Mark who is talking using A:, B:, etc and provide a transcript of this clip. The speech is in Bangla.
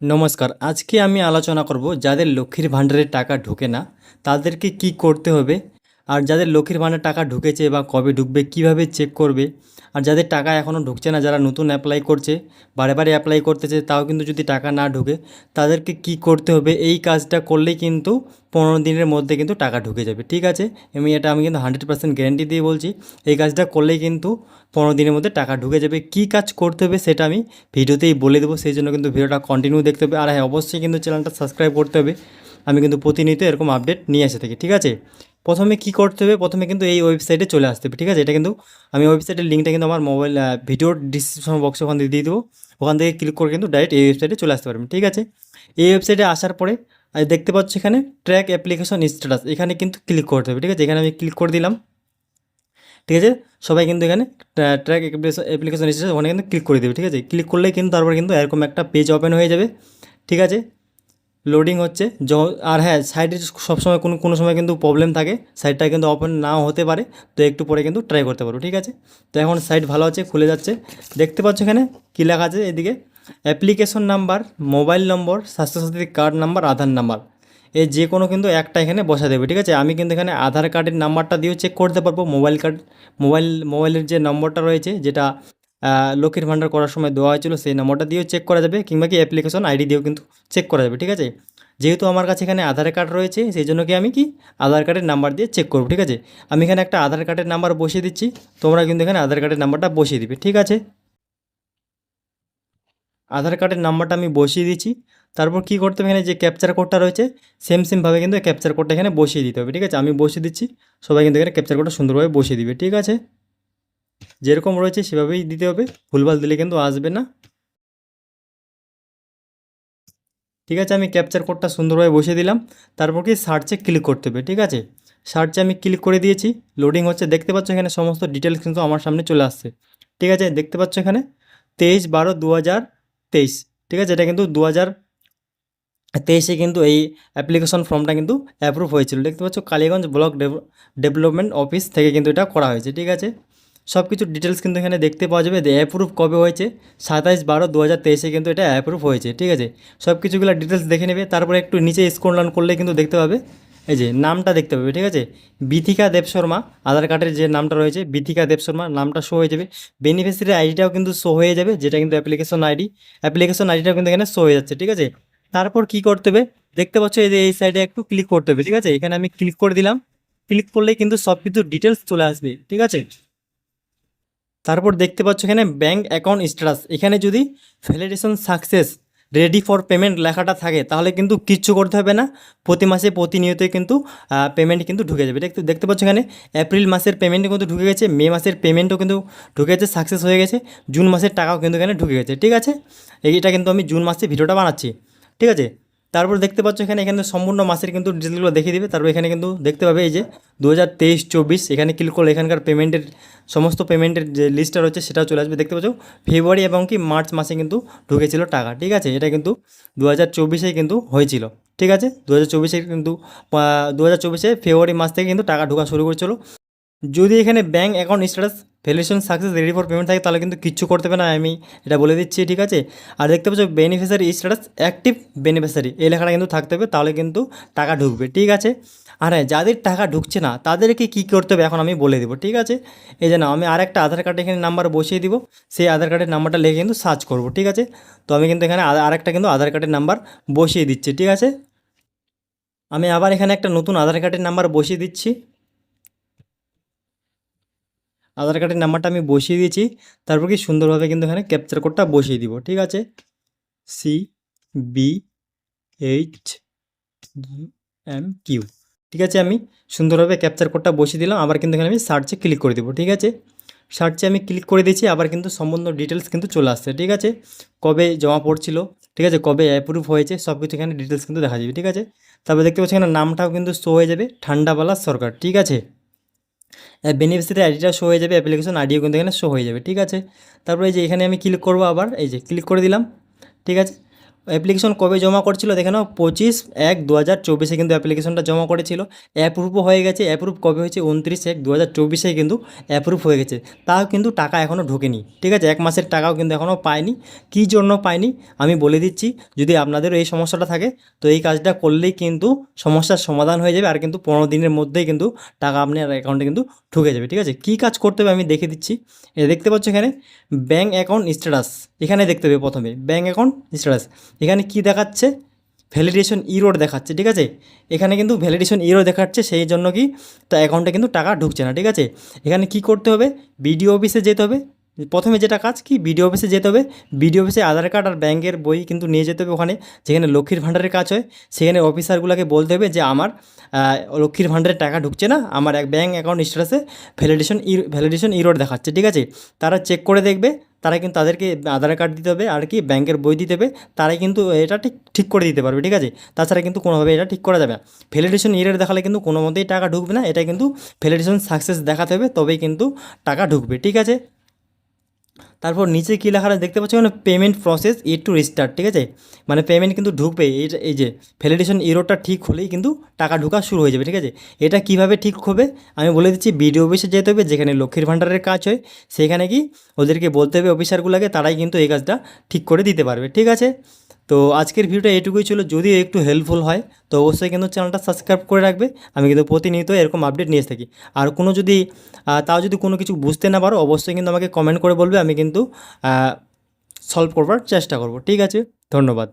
A: নমস্কার, আজকে আমি আলোচনা করব যাদের লক্ষ্মীর ভাণ্ডারে টাকা ঢোকে না, তাদেরকে কি করতে হবে? আর যাদের লক্ষ্মীর ভাণ্ডারে টাকা ঢুকেছে বা কবে ঢুকবে, কীভাবে চেক করবে, আর যাদের টাকা এখনও ঢুকছে না, যারা নতুন অ্যাপ্লাই করছে, বারে বারে অ্যাপ্লাই করতেছে, তাও কিন্তু যদি টাকা না ঢুকে, তাদেরকে কি করতে হবে? এই কাজটা করলেই কিন্তু পনেরো দিনের মধ্যে কিন্তু টাকা ঢুকে যাবে, ঠিক আছে? আমি এটা, আমি কিন্তু হান্ড্রেড পার্সেন্ট গ্যারেন্টি দিয়ে বলছি, এই কাজটা করলেই কিন্তু পনেরো দিনের মধ্যে টাকা ঢুকে যাবে। কী কাজ করতে হবে সেটা আমি ভিডিওতেই বলে দেবো, সেই জন্য কিন্তু ভিডিওটা কন্টিনিউ দেখতে হবে। আর হ্যাঁ অবশ্যই কিন্তু চ্যানেলটা সাবস্ক্রাইব করতে হবে। আমি কিন্তু প্রতিনিয়ত এরকম আপডেট নিয়ে এসে থাকি, ঠিক আছে? প্রথমে কি করতে হবে? প্রথমে কিন্তু এই ওয়েবসাইটে চলে আসতে হবে, ঠিক আছে? এটা কিন্তু আমি ওয়েবসাইটের লিঙ্কটা কিন্তু আমার মোবাইল ভিডিওর ডিসক্রিপশন বক্সে ওখান থেকে দিয়ে দেবো। ওখান থেকে ক্লিক করে কিন্তু ডাইরেক্ট এই ওয়েবসাইটে চলে আসতে পারবেন, ঠিক আছে? এই ওয়েবসাইটে আসার পরে দেখতে পাচ্ছ এখানে ট্র্যাক অ্যাপ্লিকেশন স্ট্যাটাস এখানে কিন্তু ক্লিক করতে হবে, ঠিক আছে? এখানে আমি ক্লিক করে দিলাম, ঠিক আছে? সবাই কিন্তু এখানে ট্র্যাক অ্যাপ্লিকেশন স্ট্যাটাস ওখানে কিন্তু ক্লিক করে দেবে, ঠিক আছে? ক্লিক করলেই কিন্তু তারপরে কিন্তু এরকম একটা পেজ ওপেন হয়ে যাবে, ঠিক আছে? লোডিং হচ্ছে। আর হ্যাঁ সাইডে সবসময় কোনো কোনো সময় কিন্তু প্রবলেম থাকে। সাইটটা কিন্তু ওপেন নাও হতে পারে। তো একটু পরে কিন্তু ট্রাই করতে পারব, ঠিক আছে? তো এখন সাইট ভালো আছে, খুলে যাচ্ছে। দেখতে পাচ্ছ এখানে কী লেখা আছে এদিকে? Application number mobile number Swasthyasathi card number Aadhaar number এই যে কোনো কিন্তু একটা এখানে বসা দেবে, ঠিক আছে? আমি কিন্তু এখানে আধার কার্ডের নাম্বারটা দিয়েও চেক করতে পারব। মোবাইল কার্ড মোবাইল মোবাইলের যে নম্বরটা রয়েছে, যেটা লক্ষ্মীর ভাণ্ডার করার সময় দেওয়া হয়েছিল, সেই নম্বরটা দিয়েও চেক করা যাবে, কিংবা কি অ্যাপ্লিকেশন আইডি দিয়েও কিন্তু চেক করা যাবে, ঠিক আছে? যেহেতু আমার কাছে এখানে আধার কার্ড রয়েছে, সেই জন্য কি আমি কি আধার কার্ডের নাম্বার দিয়ে চেক করব, ঠিক আছে? আমি এখানে একটা আধার কার্ডের নাম্বার বসিয়ে দিচ্ছি, তোমরা কিন্তু এখানে আধার কার্ডের নাম্বারটা বসিয়ে দিবে, ঠিক আছে? আধার কার্ডের নাম্বারটা আমি বসিয়ে দিচ্ছি, তারপর কি করতে হবে এখানে? যে ক্যাপচার কোডটা রয়েছে সেম সেমভাবে কিন্তু ক্যাপচার কোডটা এখানে বসিয়ে দিতে হবে, ঠিক আছে? আমি বসিয়ে দিচ্ছি, সবাই কিন্তু এখানে ক্যাপচার কোডটা সুন্দরভাবে বসিয়ে দিবে, ঠিক আছে? যেরকম রয়েছে সেভাবেই দিতে হবে। ভুলভাল দিলে কিন্তু আসবে না। ঠিক আছে, আমি ক্যাপচার কোডটা সুন্দরভাবে বসিয়ে দিলাম। তারপর কি সার্চে ক্লিক করতে হবে, ঠিক আছে? সার্চে আমি ক্লিক করে দিয়েছি। লোডিং হচ্ছে, দেখতে পাচ্ছ এখানে সমস্ত ডিটেলস কিন্তু আমার সামনে চলে আসছে। ঠিক আছে, দেখতে পাচ্ছ এখানে? তেইশ বারো দু ঠিক আছে, এটা কিন্তু দু তেইশে কিন্তু এই অ্যাপ্লিকেশন ফর্মটা কিন্তু অ্যাপ্রুভ হয়েছিল। দেখতে পাচ্ছ, কালীগঞ্জ ব্লক ডেভেলপমেন্ট অফিস থেকে কিন্তু এটা করা হয়েছে, ঠিক আছে? সব কিছু ডিটেলস কিন্তু এখানে দেখতে পাওয়া যাবে যে অ্যাপ্রুভ কবে হয়েছে, সাতাইশ বারো দু হাজার তেইশে কিন্তু এটা অ্যাপ্রুভ হয়েছে, ঠিক আছে? সব কিছুগুলো ডিটেলস দেখে নেবে, তারপরে একটু নিচে স্ক্রল ডাউন করলে কিন্তু দেখতে পাবে, এই যে নামটা দেখতে পাবে, ঠিক আছে? বিথিকা দেব শর্মা, আধার কার্ডের যে নামটা রয়েছে, বিথিকা দেব শর্মা, নামটা শো হয়ে যাবে। বেনিফিসিয়ারি আইডিটাও কিন্তু শো হয়ে যাবে, যেটা কিন্তু অ্যাপ্লিকেশন আইডি অ্যাপ্লিকেশন আইডিটাও কিন্তু এখানে শো হয়ে যাচ্ছে, ঠিক আছে? তারপর কি করতে হবে? দেখতে পাচ্ছ এই যে এই সাইডে একটু ক্লিক করতে হবে, ঠিক আছে? এখানে আমি ক্লিক করে দিলাম ক্লিক করলেই কিন্তু সব কিছু ডিটেলস চলে আসবে, ঠিক আছে? তারপর দেখতে পাচ্ছ এখানে ব্যাঙ্ক অ্যাকাউন্ট স্ট্যাটাস। এখানে যদি validation success ready for payment লেখাটা থাকে, তাহলে কিন্তু কিচ্ছু করতে হবে না। প্রতি মাসে প্রতিনিয়তই কিন্তু পেমেন্ট কিন্তু ঢুকে যাবে। দেখতে দেখতে পাচ্ছ এখানে এপ্রিল মাসের পেমেন্টও কিন্তু ঢুকে গেছে, মে মাসের পেমেন্টও কিন্তু ঢুকে গেছে সাকসেস হয়ে গেছে। জুন মাসের টাকাও কিন্তু এখানে ঢুকে গেছে। ঠিক আছে? এইটা কিন্তু আমি জুন মাসে ভিডিওটা বানাচ্ছি। ঠিক আছে? তারপর দেখতে পাচ্ছ এখানে এখানে সম্পূর্ণ মাসের কিন্তু ডিটেলগুলো দেখিয়ে দেবে। তারপর এখানে কিন্তু দেখতে পাবে এই যে দু হাজার তেইশ চব্বিশ, এখানে ক্লিক করলে এখানকার পেমেন্টের সমস্ত পেমেন্টের যে লিস্টটা রয়েছে সেটাও চলে আসবে। দেখতে পাচ্ছ ফেব্রুয়ারি এবং কি মার্চ মাসে কিন্তু ঢুকেছিল টাকা, ঠিক আছে? এটা কিন্তু দু হাজার চব্বিশে কিন্তু হয়েছিল, ঠিক আছে? দু হাজার চব্বিশে কিন্তু দু হাজার চব্বিশে ফেব্রুয়ারি মাস থেকে কিন্তু টাকা ঢোকা শুরু করেছিল। যদি এখানে bank account status valuation success ready for payment থাকে, তাহলে কিন্তু কিচ্ছু করতে হবে না। আমি এটা বলে দিচ্ছি, ঠিক আছে? আর দেখতে পাচ্ছ বেনিফিশিয়ারি স্ট্যাটাস অ্যাক্টিভ বেনিফিশিয়ারি এই লেখাটা কিন্তু থাকতে হবে, তাহলে কিন্তু টাকা ঢুকবে, ঠিক আছে? আর হ্যাঁ যাদের টাকা ঢুকছে না, তাদেরকে কী করতে হবে? এখন আমি বলে দেবো, ঠিক আছে? এই যে না, আমি আর একটা আধার কার্ড এখানে নাম্বার বসিয়ে দিব, সেই আধার কার্ডের নাম্বারটা লিখে কিন্তু সার্চ করব, ঠিক আছে? তো আমি কিন্তু এখানে আর একটা কিন্তু আধার কার্ডের নাম্বার বসিয়ে দিচ্ছি, ঠিক আছে? আমি আবার এখানে একটা নতুন আধার কার্ডের নাম্বার বসিয়ে দিচ্ছি। আধার কার্ডের নাম্বারটা আমি বসিয়ে দিয়েছি। তারপর কি সুন্দরভাবে কিন্তু এখানে ক্যাপচার কোডটা বসিয়ে দিব, ঠিক আছে? C B H M Q ঠিক আছে? আমি সুন্দরভাবে ক্যাপচার কোডটা বসিয়ে দিলাম, আবার কিন্তু এখানে আমি সার্চে ক্লিক করে দেবো, ঠিক আছে? সার্চে আমি ক্লিক করে দিয়েছি, আবার কিন্তু সম্বন্ধ ডিটেলস কিন্তু চলে আসছে, ঠিক আছে? কবে জমা পড়ছিল, ঠিক আছে? কবে অ্যাপ্রুভ হয়েছে সব কিছু এখানে ডিটেলস কিন্তু দেখা যাবে, ঠিক আছে? তারপর দেখতে পাচ্ছি এখানে নামটাও কিন্তু শো হয়ে যাবে ঠান্ডাবালা সরকার, ঠিক আছে? বেনিফিসিয়ারি আইডিটা শো হয়ে যাবে অ্যাপ্লিকেশন আইডিও কিন্তু এখানে শো হয়ে যাবে, ঠিক আছে? তারপরে এই যে এখানে আমি ক্লিক করব আবার, এই যে ক্লিক করে দিলাম, ঠিক আছে? অ্যাপ্লিকেশন কবে জমা করেছিল দেখে নাও, পঁচিশ এক দু হাজার চব্বিশে কিন্তু অ্যাপ্লিকেশনটা জমা করেছিল। অ্যাপ্রুভও হয়ে গেছে, অ্যাপ্রুভ কবে হয়েছে? উনত্রিশ এক দু হাজার চব্বিশে কিন্তু অ্যাপ্রুভ হয়ে গেছে। তাও কিন্তু টাকা এখনও ঢোকেনি, ঠিক আছে? এক মাসের টাকাও কিন্তু এখনও পায়নি। কী জন্য পায়নি? আমি বলে দিচ্ছি, যদি আপনাদেরও এই সমস্যাটা থাকে, তো এই কাজটা করলেই কিন্তু সমস্যার সমাধান হয়ে যাবে, আর কিন্তু পনেরো দিনের মধ্যেই কিন্তু টাকা আপনার অ্যাকাউন্টে কিন্তু ঢুকে যাবে, ঠিক আছে? কী কাজ করতে হবে আমি দেখে দিচ্ছি। দেখতে পাচ্ছ এখানে ব্যাঙ্ক অ্যাকাউন্ট স্ট্যাটাস এখানে দেখতে হবে প্রথমে ব্যাঙ্ক অ্যাকাউন্ট স্ট্যাটাস এখানে কি দেখাচ্ছে? ভ্যালিডেশন ইরোড দেখাচ্ছে, ঠিক আছে? এখানে কিন্তু ভ্যালিডেশন ইরো দেখাচ্ছে, সেই জন্য কি? তা অ্যাকাউন্টে কিন্তু টাকা ঢুকছে না, ঠিক আছে? এখানে কি করতে হবে? বিডিও অফিসে যেতে হবে। প্রথমে যেটা কাজ কি? বিডিও অফিসে যেতে হবে। বিডিও অফিসে আধার কার্ড আর ব্যাংকের বই কিন্তু নিয়ে যেতে হবে ওখানে, যেখানে লক্ষ্মীর ভাণ্ডারের কাজ হয়। সেখানে অফিসারগুলোকে বলতে হবে যে, আমার লক্ষ্মীর ভাণ্ডারের টাকা ঢুকছে না। আমার এক ব্যাঙ্ক অ্যাকাউন্ট স্ট্যাটাসে ভ্যালিডেশন ই ভ্যালিডেশন ইরোড দেখাচ্ছে, ঠিক আছে? তারা চেক করে দেখবে। তারা কিন্তু তাদেরকে আধার কার্ড দিতে হবে আর কি ব্যাংকের বই দিতে হবে, তারাই কিন্তু এটা ঠিক ঠিক করে দিতে পারবে, ঠিক আছে? তাছাড়া কিন্তু কোনোভাবে এটা ঠিক করা যাবে না। ভ্যালিডেশন ইরের দেখালে কিন্তু কোনো মতেই টাকা ঢুকবে না, এটা কিন্তু ভ্যালিডেশন সাকসেস দেখাতে হবে, তবেই কিন্তু টাকা ঢুকবে, ঠিক আছে? তারপর নিচে কী লেখা দেখতে পাচ্ছি মানে payment process A to restart ঠিক আছে? মানে পেমেন্ট কিন্তু ঢুকবে এই যে ভ্যালিডেশন ইরোটা ঠিক হলেই কিন্তু টাকা ঢোকা শুরু হয়ে যাবে, ঠিক আছে? এটা কীভাবে ঠিক হবে? আমি বলে দিচ্ছি বিডিও অফিসে যেতে হবে, যেখানে লক্ষ্মীর ভাণ্ডারের কাজ হয়, সেখানে কি ওদেরকে বলতে হবে অফিসারগুলোকে তারাই কিন্তু এই কাজটা ঠিক করে দিতে পারবে, ঠিক আছে? তো আজকের ভিডিওটা এটুকুই ছিল। যদি একটু হেল্পফুল হয়, তো অবশ্যই কিন্তু চ্যানেলটা সাবস্ক্রাইব করে রাখবে। আমি কিন্তু প্রতিনিয়ত এরকম আপডেট নিয়ে থাকি। আর কোনো যদি তাও যদি কোনো কিছু বুঝতে না পারো, অবশ্যই কিন্তু আমাকে কমেন্ট করে বলবে। আমি কিন্তু সলভ করবার চেষ্টা করব। ঠিক আছে? ধন্যবাদ।